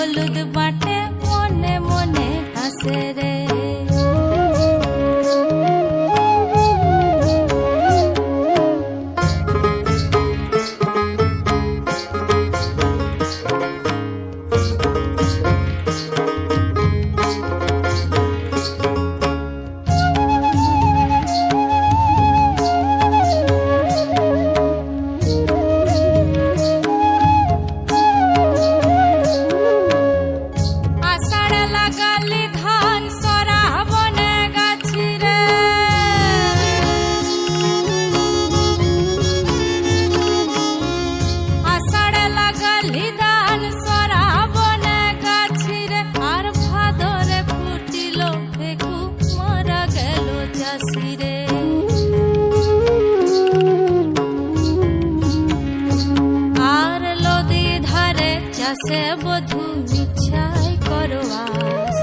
হলুদ বাটে মনে মনে হাসে রে। আর লদি ধারে চাষে বধু মিছাই করো আস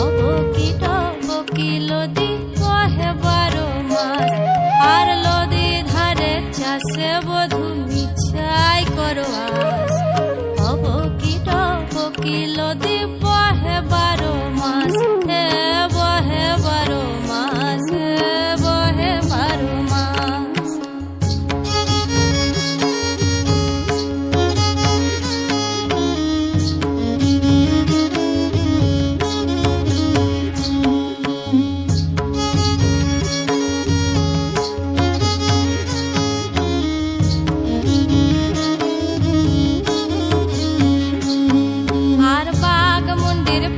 অবকিল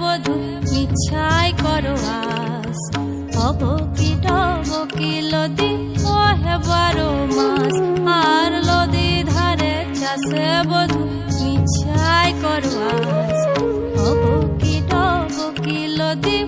বধু, মিছাই করো আস অবকি ডবকি লদি ওহে বারো মাস। আর লদি ধারে চাষে বধু, মিছাই করো আস অবকি ডবকি লদি